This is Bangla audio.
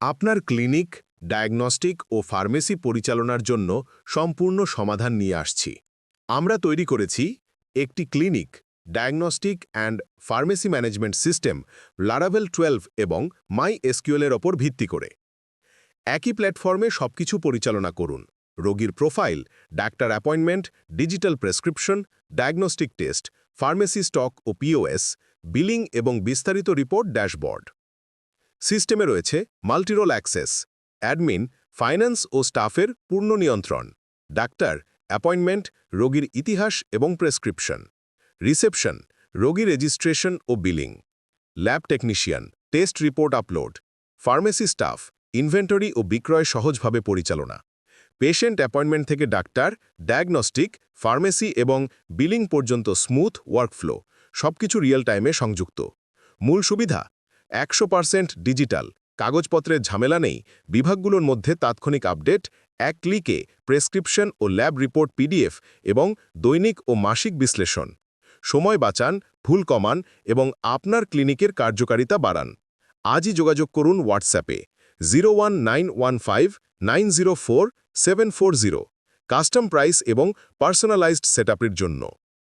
আপনার ক্লিনিক, ডায়াগনস্টিক ও ফার্মেসি পরিচালনার জন্য সম্পূর্ণ সমাধান নিয়ে আসছি। আমরা তৈরি করেছি একটি clinic, diagnostic and pharmacy management system Laravel twelve এবং মাই এসকিউএলের ওপর ভিত্তি করে। একই প্ল্যাটফর্মে সবকিছু পরিচালনা করুন। রোগীর profile, doctor appointment, digital prescription, diagnostic test, pharmacy stock ও পিওএস বিলিং এবং বিস্তারিত রিপোর্ট ড্যাশবোর্ড। সিস্টেমে রয়েছে মাল্টিরোল অ্যাক্সেস, অ্যাডমিন, ফাইন্যান্স ও স্টাফের পূর্ণ নিয়ন্ত্রণ, ডাক্তার, অ্যাপয়েন্টমেন্ট, রোগীর ইতিহাস এবং প্রেসক্রিপশন, রিসেপশন, রোগী রেজিস্ট্রেশন ও billing, lab technician, test report upload, pharmacy staff, inventory ও বিক্রয় সহজভাবে পরিচালনা, পেশেন্ট অ্যাপয়েন্টমেন্ট থেকে ডাক্তার, ডায়াগনস্টিক, ফার্মেসি এবং বিলিং পর্যন্ত স্মুথ ওয়ার্কফ্লো, সবকিছু রিয়েল টাইমে সংযুক্ত, মূল সুবিধা একশো পার্সেন্ট ডিজিটাল। কাগজপত্রের ঝামেলা নেই। বিভাগগুলোর মধ্যে তাৎক্ষণিক আপডেট, এক ক্লিকে প্রেসক্রিপশন ও ল্যাব রিপোর্ট পিডিএফ এবং দৈনিক ও মাসিক বিশ্লেষণ। সময় বাঁচান, ভুল কমান এবং আপনার ক্লিনিকের কার্যকারিতা বাড়ান। আজই যোগাযোগ করুন হোয়াটসঅ্যাপে। জিরো কাস্টম প্রাইস এবং পার্সোনালাইজড সেটআপের জন্য।